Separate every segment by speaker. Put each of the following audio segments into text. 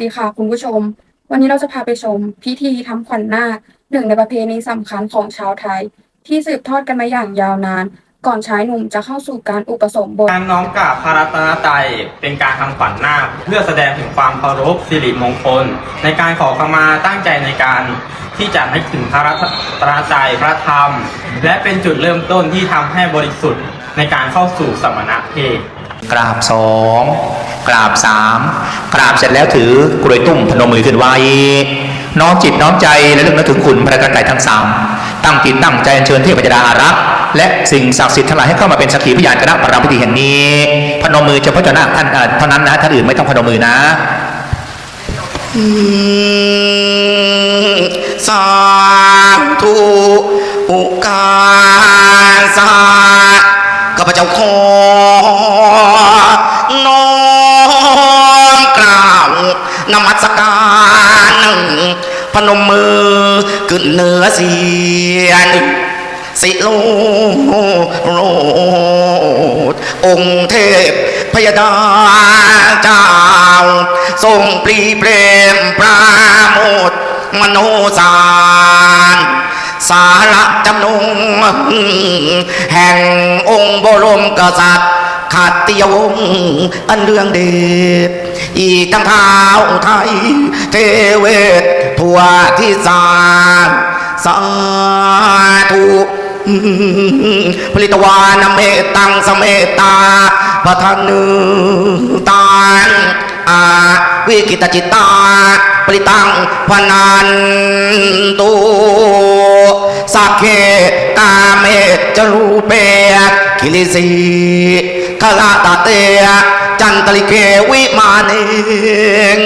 Speaker 1: ดีค่ะคุณผู้ชม วันนี้เราจะพาไปชม พิธีทำขวัญนาคหนึ่งในประเพณีสำคัญของชาวไทย ที่สืบทอดกันมาอย่างยาวนาน ก่อนชายหนุ่มจะเข้าสู่การอุปสมบท
Speaker 2: การน้อมกราบพระรัตนตรัยเป็นการทำขวัญนาคเพื่อแสดงถึงความเคารพสิริมงคล ในการขอขมาตั้งใจในการที่จะนึกถึงพระรัตนตรัยพระธรรม และเป็นจุดเริ่มต้นที่ทำให้บริสุทธิ์ในการเข้าสู่สมณเพศ
Speaker 3: กราบสองกราบสามกราบเสร็จแล้วถือกรวยตุ้มพนมมือขึ้นไว้น้อมจิตน้อมใจและลึกนึกถึงคุณพระกระไตรทั้งสามตั้งจิตตั้งใจเชิญเทพยดาอารักษ์และสิ่งศักดิ์สิทธิ์ทั้งหลายให้เข้ามาเป็นสักขีพยานคณะประรำพิธีแห่งนี้ พนมมือเฉพาะเจ้าหน้าท่านเอ่อเท่านั้นนะท่านอื่นไม่ต้องพนมมือนะ
Speaker 4: สาธุอุกาสา ข้าพเจ้าขอน้อมกล่าวนมัสการพนมมือขึ้นเหนือเสียนสิโลโรดองค์เทพพยดาเจ้า ทรงปรีเปรมปราโมทมโนสา สาระจำนงแห่งองค์บรมกษัตริย์ขัตติยวงศ์อันเรื่องเดชอีกทั้งเท้าไทย เทเวศทั่วที่สารสาธุผลิตวานเมตตังสเมตตาปทานตังา วิกิตจิตตา ปริตังพนันตุสักเคกาเมจรูเปกคิลิสีคลาตาเตจันตลิเกวิมาเนง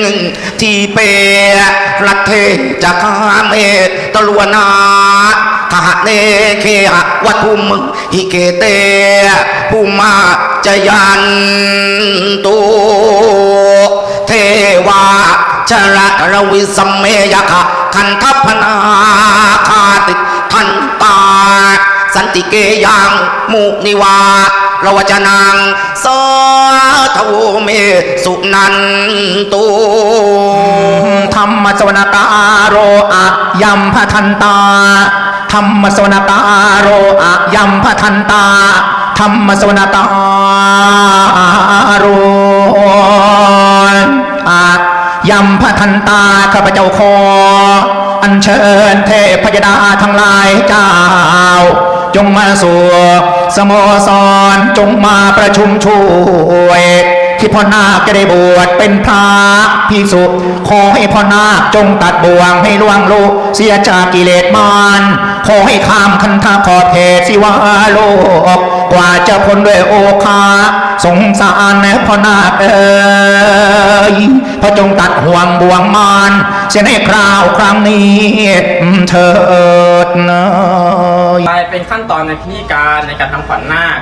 Speaker 4: ทีเปรัตเทจักาเมตลวนาขหะเนเคหะวัตถุมหิเกเตภูมา จยันตุเทวาชระรวิสมเมยคะคันทัพนาคาติทันตา สันติเกยังมุนิวาเราวจนังสาธโวเมสุนันตุ
Speaker 3: ธรรมสวนตาโรอะยัมพทันตาธรรมสวนตาโรอะยัมพทันตา ธรรมสวนตารอะยัมพทันตาข้าพเจ้าขออัญเชิญเทพยดาทั้งหลายเจ้า จงมาสู่สโมสรจงมาประชุมช่วย ที่พ่อนาคจะได้บวชเป็นพระภิกษุขอให้พ่อนาคจงตัดบ่วงให้ล่วงโลกเสียจากกิเลสมารขอให้ข้ามคันธาขอเขตสิวาโลกกว่าจะพ้นด้วยโอคาสงสารนะพ่อนาคเอ๋ยพระจงตัดห่วงบ่วงมารเสียในคราวครั้งนี้เถิดนะ
Speaker 2: ไปเป็นขั้นตอนในพิธีการในการทำขวัญนาค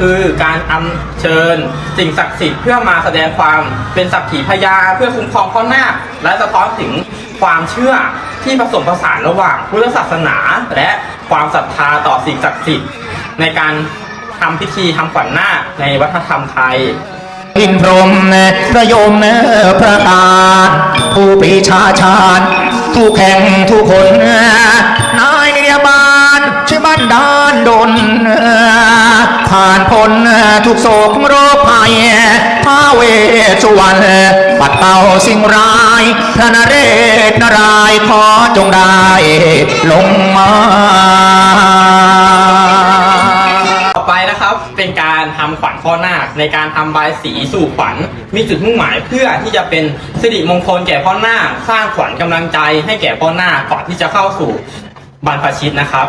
Speaker 2: คือการอัญเชิญสิ่งศักดิ์สิทธิ์เพื่อมาแสดงความเป็นสักขีพยานเพื่อคุ้มครองพ่อหน้าคและสะท้อนถึงความเชื่อที่ผสมผสานระหว่างพุทธศาสนา และความศรัทธาต่อสิ่งศักดิ์สิทธิ์ในการทำพิธีทำขวัญหน้าคในวัฒนธรรมไทย
Speaker 3: อินพรหมพระยมเนพระตาผู้ปรีชาชาญทุกแห่งทุกคนนายนิยบาลช่วยบันดาลดล ผ่านพ้นทุกโศกโรคภัยพระเวสสุวรรณปัดเป่าสิ่งร้ายพระนเรศนารายขอจงได้ลงมา
Speaker 2: ต่อไปนะครับเป็นการทำขวัญพ่อนาคในการทำบายสีสู่ขวัญมีจุดมุ่งหมายเพื่อที่จะเป็นสิริมงคลแก่พ่อนาคสร้างขวัญกำลังใจให้แก่พ่อนาคก่อนที่จะเข้าสู่ บรรพชิตนะครับ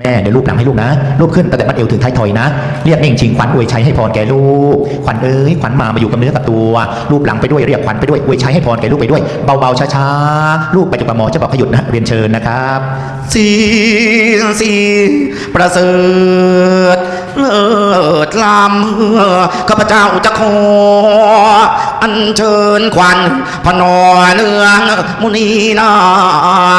Speaker 3: แม่เดี๋ยวรูปหลังให้ลูกนะรูปขึ้นตั้งแต่มัดเอวถึงท้ายทอยนะ เรียกเน่งชิงขวัญอวยชัยให้พรแก่ลูกขวัญเอ้ยขวัญมามาอยู่กับเนื้อกับตัว รูปหลังไปด้วยเรียกขวัญไปด้วยอวยชัยให้พรแก่ลูกไปด้วยเบาๆช้าๆลูกไปจุกปะหมอจะบอกขยุดนะเรียนเชิญนะครับ
Speaker 4: สีสีประเสริฐเลิศลำข้าพเจ้าจะขออัญเชิญขวัญพนอเนืองมุนีนา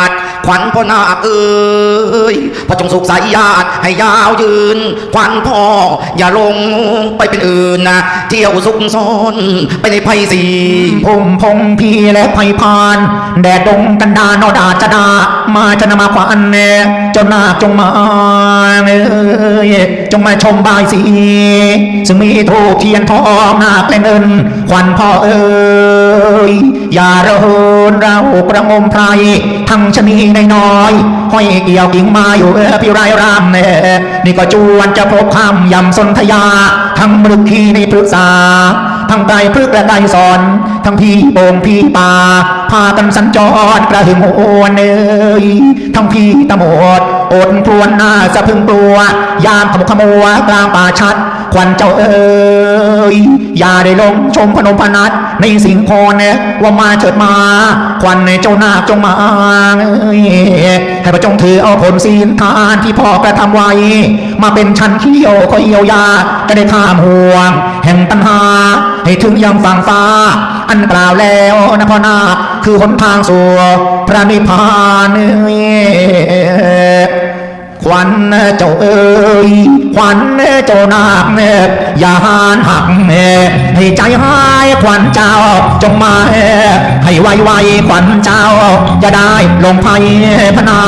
Speaker 4: ถขวัญพ่อนาคเอ้ยพระจงสุขสายญาติให้ยาวยืน ขวัญพ่ออย่าลงไปเป็นอื่นนะเที่ยวสุขซ้อนไปในภัยสี
Speaker 3: พงพงพีและไพพาน แดดดงกันดานอดาจะดา มาจะนำมาขวานเนเจ้านาคจงมาเอ้ยจงมาชมบายสีซึ่งมีทูบเทียนทองนาคและเงิน ขวัญพ่อเอ้ยอย่าระเหินเรากระงมไพรทั้งชะนีในน้อยห้อยเกี่ยวกิ่งมาอยู่เออพี่ไรรามเน่นี่ก็จวนจะพบคำยำสนธยา ทั้งมรุกขีในปรึกษา ทั้งไกลพฤกษ์และไกลสอน ทั้งพี่โป่งพี่ป่า พากันสัญจรกระหึ่มโอนเอยทั้งพี่ตะโหมดอดพรวนหน้าสะพึงกลัว ยามขมุขมัวกลางป่าชัด ควันเจ้าเอ๋ยอย่าได้ลงชมพนมพนัทในสิงพรเนี่ยว่ามาเถิดมา ควันในเจ้านาคจงมาเอ้ยให้พระจงถือเอาผลศีลทานที่พ่อกระทำไว้ มาเป็นชั้นเขี้ยวคอยเยียวยาจะได้ข้ามห่วง แห่งตัณหา ให้ถึงยังฝั่งฟ้า อันกล่าวแล้วนะพ่อนาคคือหนทางสู่พระนิพพานเอ้ย ขวัญเจ้าเอ๋ยขวัญเจ้านาคเนบอย่าหานหักเนบให้ใจหายขวัญเจ้าจงมาให้ไวไวๆขวัญเจ้า จะได้ลงภัยพนา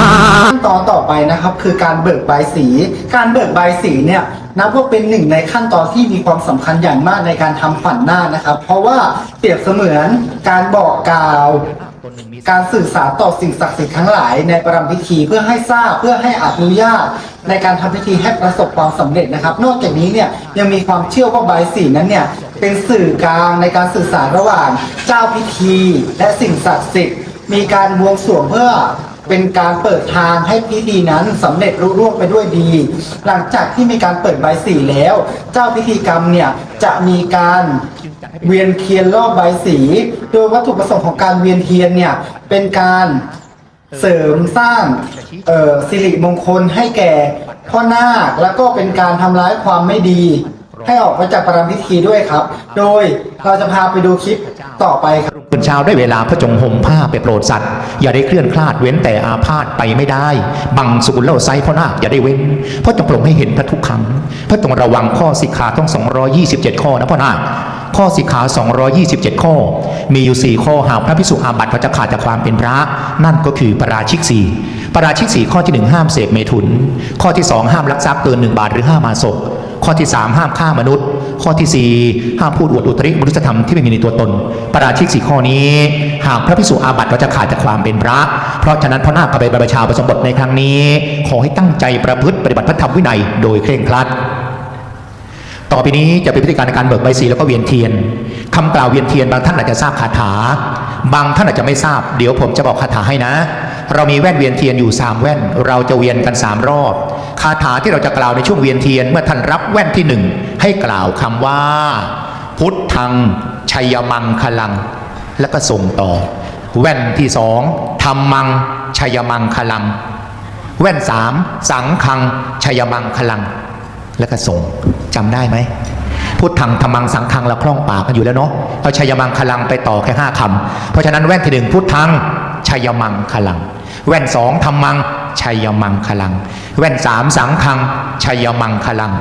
Speaker 5: ขั้นตอนต่อไปนะครับ คือการเบิกใบสี การเบิกใบสีเนี่ยนับว่าเป็นหนึ่งในขั้นตอนที่มีความสำคัญอย่างมากในการทำขวัญหน้านะครับ เพราะว่าเปรียบเสมือนการบอกกล่าว การสื่อสารต่อสิ่งศักดิ์สิทธิ์ทั้งหลายในประรำพิธีเพื่อให้ทราบเพื่อให้อนุญาต ในการทำพิธีให้ประสบความสำเร็จนะครับ นอกจากนี้เนี่ยยังมีความเชื่อว่าใบายสีนั้นเนี่ยเป็นสื่อกลางในการสื่อสารระหว่างเจ้าพิธีและสิ่งศักดิ์สิทธิ์มีการบวงสรวงเพื่อ เป็นการเปิดทางให้พิธีนั้นสำเร็จรุ่ร่วงไปด้วยดี หลังจากที่มีการเปิดใบสีแล้ว เจ้าพิธีกรรมเนี่ยจะมีการ เวียนเทียนรอบใบสี โดยวัตถุประสงค์ของการเวียนเทียนเนี่ยเป็นการเสริมสร้างเอ่อสิริมงคลให้แก่พ่อนาคแล้วก็เป็นการทำร้ายความไม่ดี ให้ออกมาจากประรำพิธีด้วยครับ โดยเราจะพาไปดูคลิปต่อไปครับ
Speaker 3: ตื่นเช้าได้เวลาพระจงห่มผ้าไปโปรดสัตว์ อย่าได้เคลื่อนคลาดเว้นแต่อาพาธไปไม่ได้ บังสุกุลเล่าไซพ่อนาคอย่าได้เว้นเพราะจงปรงให้เห็นพระทุกครั้งพระจงระวังข้อสิกขาต้อง 227 ข้อนะพ่อนาคข้อสิกขา 227 ข้อ มีอยู่ 4 ข้อหากพระพิสุอาบัติพระจะขาดจากความเป็นพระ นั่นก็คือปราชิกสี่ปราชิกสี่ข้อที่ 1 ห้ามเสพเมถุน ข้อที่ 2 ห้ามลักทรัพย์เกิน 1 บาทหรือห้ามมาศพ ข้อที่ 3 ห้ามฆ่ามนุษย์ ข้อทีสี่ 4 ห้ามพูดอวดอุตริมนุษยธรรมที่ไม่มีในตัวตน ประราชิกสี่ข้อนี้ หากพระพิสุอาบัติเราจะขาดจากความเป็นพระ เพราะฉะนั้นพระนาคกระเบนประชาประสมบทในครั้งนี้ ขอให้ตั้งใจประพฤติปฏิบัติพระธรรมวินัยโดยเคร่งครัดต่อไปนี้จะเป็นพิธีการในการเบิกใบสีแล้วก็เวียนเทียนคำกล่าวเวียนเทียนบางท่านอาจจะทราบคาถา บางท่านอาจจะไม่ทราบ เดี๋ยวผมจะบอกคาถาให้นะ เรามีแว่นเวียนเทียนอยู่สามแว่น เราจะเวียนกันสามรอบ คาถาที่เราจะกล่าวในช่วงเวียนเทียนเมื่อท่านรับแว่นที่หนึ่งให้กล่าวคำว่า พุทธังชัยมังคลัง แล้วก็ส่งต่อ แว่นที่สองธรรมังชัยมังคลัง แว่นสามสังคังชัยมังคลัง แล้วก็ส่งจำได้ไหมพุทธังธรรมังสังคังเราคล่องปากกันอยู่แล้วเนาะเอาชัยมังคลังไปต่อแค่ห้าคำเพราะฉะนั้นแว่นที่หนึ่งพุทธังชัยมังคลัง แว่นสองธรรมังชัยมังคลัง แว่นสามสังคังชัยมังคลัง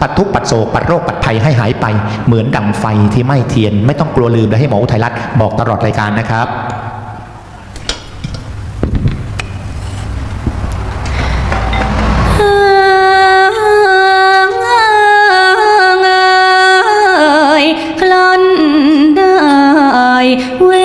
Speaker 3: ปัดทุกปัดโศกปัดโรคปัดภัยให้หายไป เหมือนดังไฟที่ไหม้เทียน ไม่ต้องกลัวลืมและให้หมออุทัยรัตน์บอกตลอดรายการนะครับ
Speaker 6: คลันได้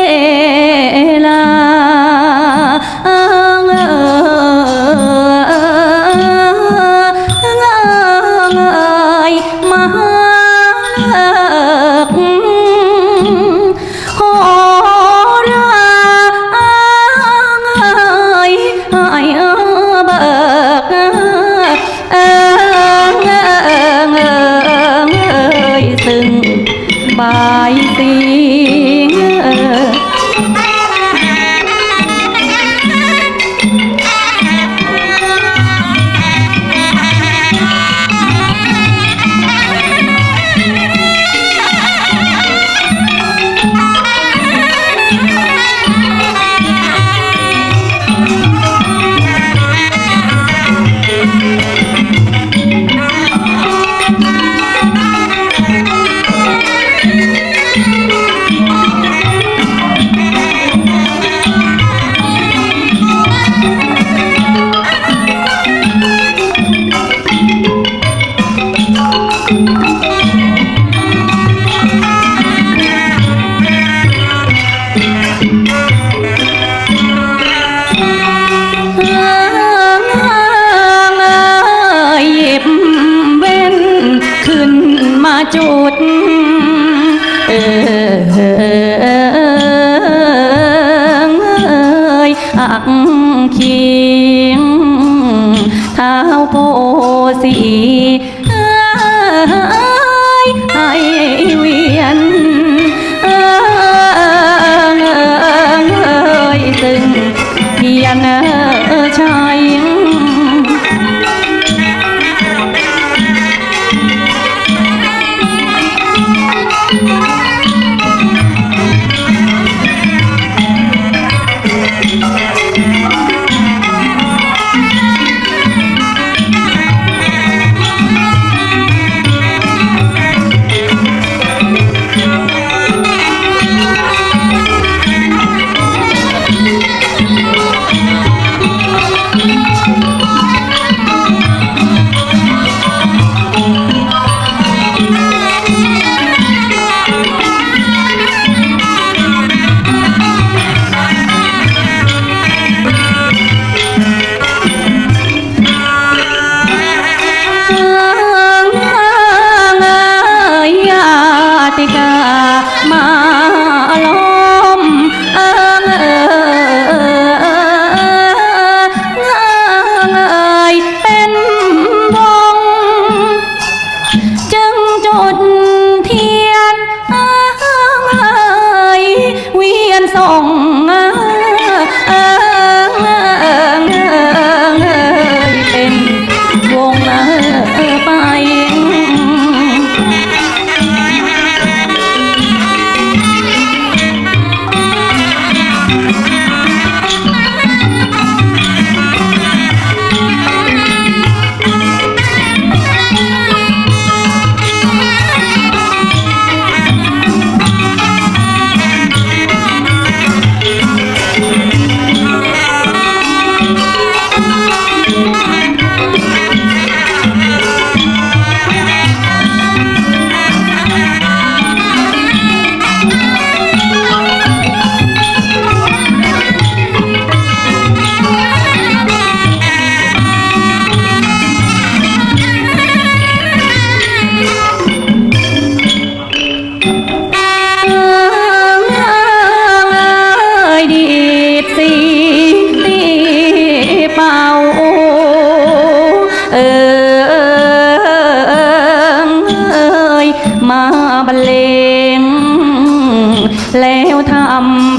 Speaker 6: กเคียงเท้าโพสี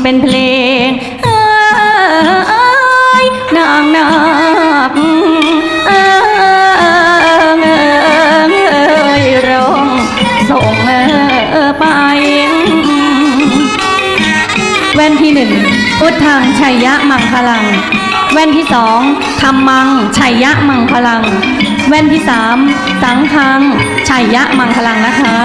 Speaker 6: เป็นเพลงเอ้ยนางนาคเอ้ยร้องส่งไปแว่นที่หนึ่งพุทธังชัยยะมังคลัง แว่นที่สองธรรมังชัยยะมังคลัง แว่นที่สามสังฆังชัยยะมังคลังนะคะ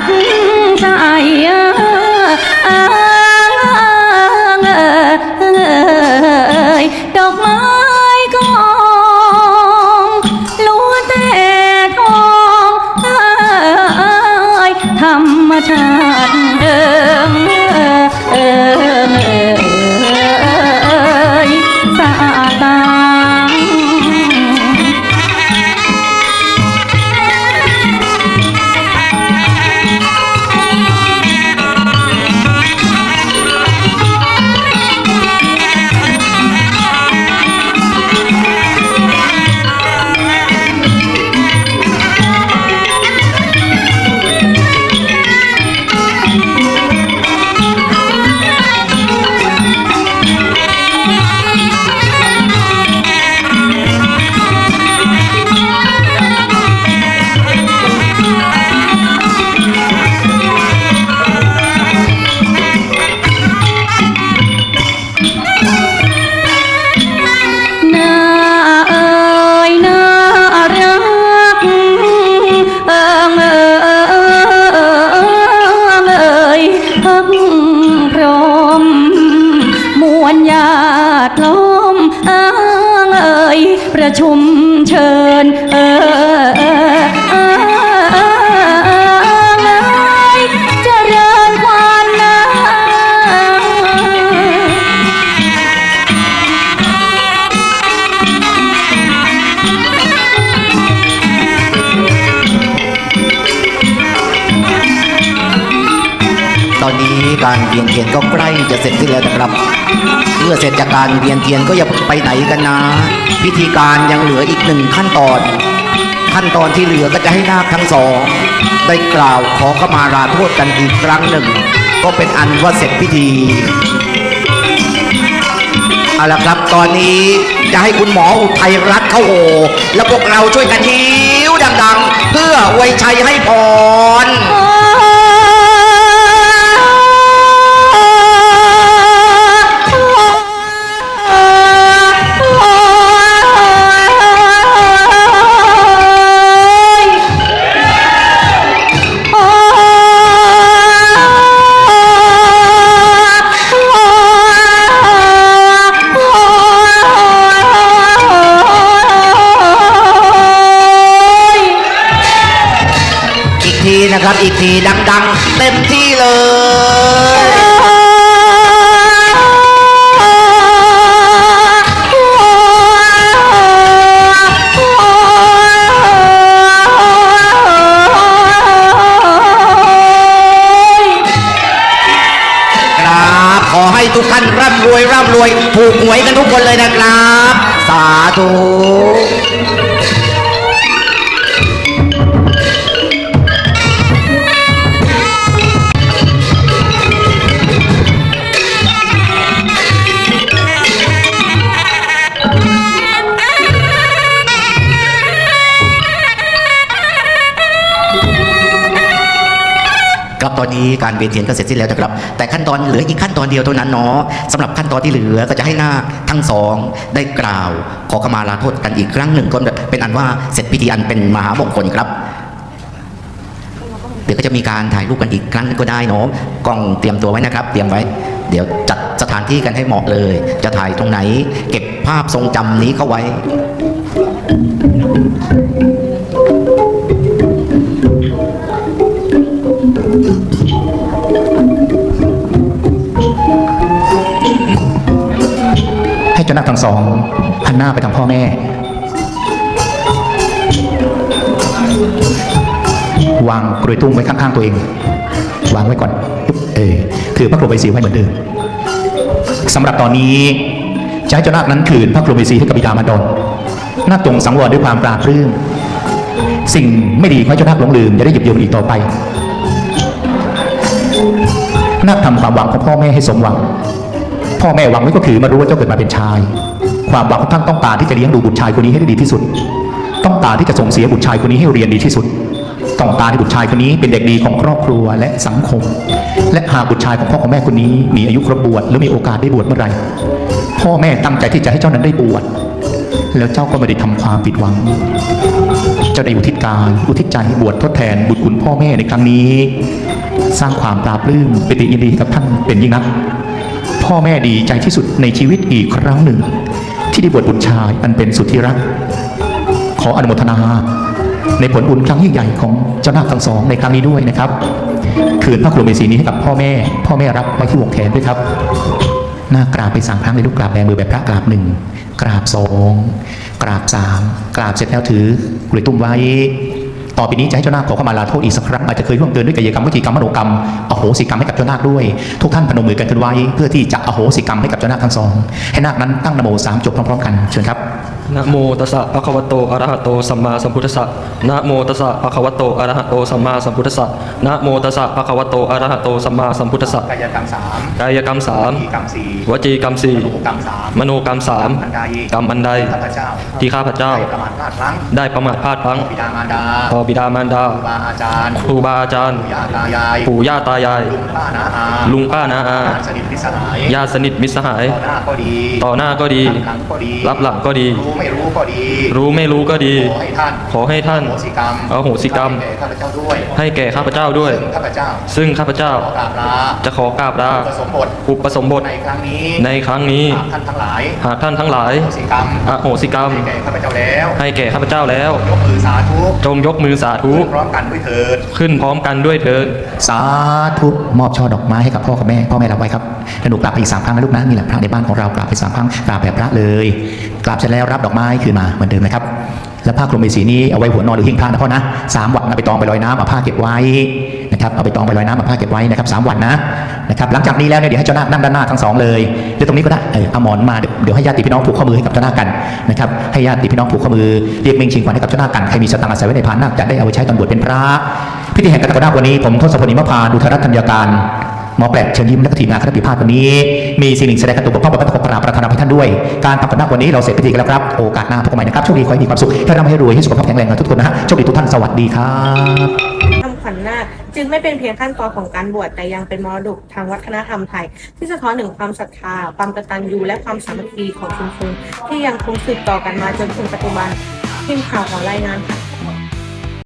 Speaker 6: จัาติล้อมเอิงเอยประชุมเชิญ เออเออเออเออเจริญควันนา
Speaker 4: ตอนนี้การเวียนเทียนก็ใกล้จะเสร็จสิ้นแล้วนะครับ มื่อเสร็จจากการเวียนเทียนก็อย่าไปไหนกันนะ พิธีการยังเหลืออีกหนึ่งขั้นตอน ขั้นตอนที่เหลือก็จะให้นาคทั้งสอง ได้กล่าวขอขมาลาโทษกันอีกครั้งหนึ่ง ก็เป็นอันว่าเสร็จพิธีเอาละครับตอนนี้จะให้คุณหมออุทัยรัตน์เข้าโหแล้วพวกเราช่วยกันยิ้วดังๆ เพื่อไวชัยให้พร ทีดังๆ เต็มที่เลย ครับขอให้ทุกท่านร่ำรวยร่ำรวย ถูกหวยกันทุกคนเลยนะครับ สาธุ เวียนเทียนก็เสร็จสิ้นแล้วนะครับ แต่ขั้นตอนเหลืออีกขั้นตอนเดียวเท่านั้นเนาะสำหรับขั้นตอนที่เหลือก็จะให้หน้าทั้งสองได้กล่าว ขอขมาลาโทษกันอีกครั้งหนึ่งก็เป็นอันว่าเสร็จพิธีอันเป็นมหามงคลครับเดี๋ยวก็จะมีการถ่ายรูปกันอีกครั้งหนึ่งก็ได้เนาะกล้องเตรียมตัวไว้นะครับ เตรียมไว้ เดี๋ยวจัดสถานที่กันให้เหมาะเลย จะถ่ายตรงไหน เก็บภาพทรงจำนี้เข้าไว้
Speaker 3: สองหันหน้าไปทางพ่อแม่ วางกรวยตุ้งไว้ข้างๆตัวเอง วางไว้ก่อนเออถือพระกรวยสีไว้เหมือนเดิมสำหรับตอนนี้จะให้เจ้านาคนั้นคืนพระกรวยสีให้กับบิดามารดอนนาคจงสังวรด้วยความปราบปลื้มสิ่งไม่ดีขอให้เจ้านาคหลงลืมอย่าได้หยิบยืมอีกต่อไปนาคทำความหวังของพ่อแม่ให้สมหวัง พ่อแม่หวังไว้ก็คือมารู้ว่าเจ้าเกิดมาเป็นชาย ความหวังของท่านต้องการที่จะเลี้ยงดูบุตรชายคนนี้ให้ได้ดีที่สุด ต้องการที่จะส่งเสียบุตรชายคนนี้ให้เรียนดีที่สุด ต้องการให้บุตรชายคนนี้เป็นเด็กดีของครอบครัวและสังคม และหากบุตรชายของพ่อของแม่คนนี้มีอายุครบบวชหรือมีโอกาสได้บวชเมื่อไหร่พ่อแม่ตั้งใจที่จะให้เจ้านั้นได้บวชแล้วเจ้าก็ไม่ได้ทำความผิดหวัง เจ้าได้อุทิศการอุทิศใจบวชทดแทนบุญคุณพ่อแม่ในครั้งนี้ สร้างความปราบปลื้มปิติยินดีกับท่านเป็นยิ่งนัก พ่อแม่ดีใจที่สุดในชีวิตอีกครั้งหนึ่ง ที่ได้บวชบุตรชายอันเป็นสุดที่รัก ขออนุโมทนา ในผลบุญครั้งยิ่งใหญ่ของเจ้านาคทั้งสองในครั้งนี้ด้วยนะครับ คืนพระกรมเมสีนี้ให้กับพ่อแม่ พ่อแม่รับไว้ที่วงแขนด้วยครับ หน้ากราบไปสามครั้งในลูกกราบแบมือแบบพระกราบหนึ่งกราบสองกราบสามกราบเสร็จแล้วถือกลุยตุ้มไว้ ต่อไปนี้จะให้เจ้านาคขอเข้ามาลาโทษอีกสักครั้งอาจจะเคยร่วมเกินด้วยกายกรรมวิจีกรรมมโนกรรมอโหสิกรรมให้กับเจ้านาคด้วย ทุกท่านพนมมือกันขึ้นไว้เพื่อที่จะอโหสิกรรมให้กับเจ้านาคทั้งสองให้นาคนั้นตั้งนโมสามจบพร้อมๆกันเชิญครับ
Speaker 7: นะโมตัสสะภะคะวะโตอะระหะโตสัมมาสัมพุทธัสสะนะโมตัสสะภะคะวะโตอะระหะโตสัมมาสัมพุทธัสสะนะโมตัสสะภะคะวะโตอะระหะโตสัมมาสัมพุทธัสสะ
Speaker 3: กายกรรมสาม
Speaker 7: กายกรรมสาม
Speaker 3: กรรมสี่
Speaker 7: วจีกรรมสี่
Speaker 3: กรรมสาม
Speaker 7: มโนกรรมสาม
Speaker 3: อันใด
Speaker 7: กรรมอันใด
Speaker 3: ข้าพเจ้า
Speaker 7: ที่ข้าพเจ้า
Speaker 3: ประมาทพลาดพลั้ง
Speaker 7: ได้ประมาทพลาดพลั้ง
Speaker 3: บิดามารดา
Speaker 7: ต่อบิดามารดา
Speaker 3: ครูบาอาจารย์
Speaker 7: ครูบาอาจารย์
Speaker 3: ปู่ย่าตายาย
Speaker 7: ปู่ย่าตายาย
Speaker 3: ลุงป้านาอา
Speaker 7: ลุงป้านาอา
Speaker 3: ญาติสนิทมิตรสหาย
Speaker 7: ญาติสนิทมิตรสหาย
Speaker 3: ต่อหน้าก็ดี
Speaker 7: ต่อหน้าก็ดี
Speaker 3: รับหลังก็ดี
Speaker 7: รับหลังก็ดี
Speaker 3: รู้ไม่รู้ก็ดี
Speaker 7: รู้ไม่รู้ก็ดี
Speaker 3: ขอให้ท่าน
Speaker 7: ขอให้ท่าน
Speaker 3: อโหสิกรรม
Speaker 7: อโหสิกรรม
Speaker 3: ให้แก่ข้าพเจ้าด้วย
Speaker 7: ให้แก่ข้าพเจ้าด้วย
Speaker 3: ซึ่งข้าพเจ้า
Speaker 7: ซึ่งข้าพเจ้า
Speaker 3: ขอกราบลา
Speaker 7: จะขอกราบลา
Speaker 3: ผสมบท
Speaker 7: อุปสมบท
Speaker 3: ในครั้งนี้
Speaker 7: ในครั้งนี้
Speaker 3: หากท่านทั้งหลาย
Speaker 7: หากท่านทั้งหลาย
Speaker 3: อโหสิกรรม
Speaker 7: อโหสิกรรม
Speaker 3: ให้แก่ข้าพเจ้าแล้ว
Speaker 7: ให้แก่ข้าพเจ้าแล้ว
Speaker 3: ยกมือสาธุ
Speaker 7: จงยกมือสาธุ
Speaker 3: พร้อมกันด้วยเถิด
Speaker 7: ขึ้นพร้อมกันด้วยเถิด
Speaker 3: สาธุมอบช่อดอกไม้ให้กับพ่อกับแม่พ่อแม่รับไว้ครับแล้วหนูกราบไปอีกสามครั้งนะลูกนะนี่แหละพระในบ้านของเรากราบไปสามครั้งกราบแบบพระเลยกราบเสร็จแล้วรับดอกไม้คืนมาเหมือนเดิมนะครับ แล้วผ้ากลมใบสีนี้เอาไว้หัวนอนหรือหิ้งพระนะพ่อนะสามวันเอาไปตองไปลอยน้ำเอาผ้าเก็บไว้นะครับเอาไปตองไปลอยน้ำเอาผ้าเก็บไว้นะครับสามวันนะนะครับหลังจากนี้แล้วเนี่ยเดี๋ยวให้เจ้านาคนั่งด้านหน้าทั้งสองเลยหรือตรงนี้ก็ได้เออเอาหมอนมาเดี๋ยวให้ญาติพี่น้องผูกข้อมือให้กับเจ้านาคกันนะครับให้ญาติพี่น้องผูกข้อมือเรียกเมงชิงขวัญให้กับเจ้านาคกันใครมีสตังค์อาศัยไว้ในพานนาคจะได้เอาไปใช้ตอนบวชเป็นพระพิธีแห่งกตนาควันนี้ผมทศพลนิมพานดุทรัตธัญญาการ หมอแปลกเชิญยิ้มและก็ทีมงานคณะพิพาทวันนี้ มีสิ่งหนึ่งแสดงกระตุกบกพร่องประกอบประประธานให้ท่านด้วย การทำกตนาวันนี้เราเสร็จพิธีกันแล้วครับโอกาสหน้าพบกันใหม่นะครับโชคดีขอให้มีความสุขให้ร่ำให้รวยให้สุขภาพแข็งแรงกันทุกคนนะฮะโชคดีทุกท่านสวัสดีครับ
Speaker 8: ทำขวัญนาคจึงไม่เป็นเพียงขั้นตอนของการบวชแต่ยังเป็นมรดกทางวัฒนธรรมไทย ที่สะท้อนถึงความศรัทธา ความกตัญญูและความสามัคคีของชุมชนที่ยังคงสืบต่อกันมาจนถึงปัจจุบันทีมข่าวของรายงานค่ะ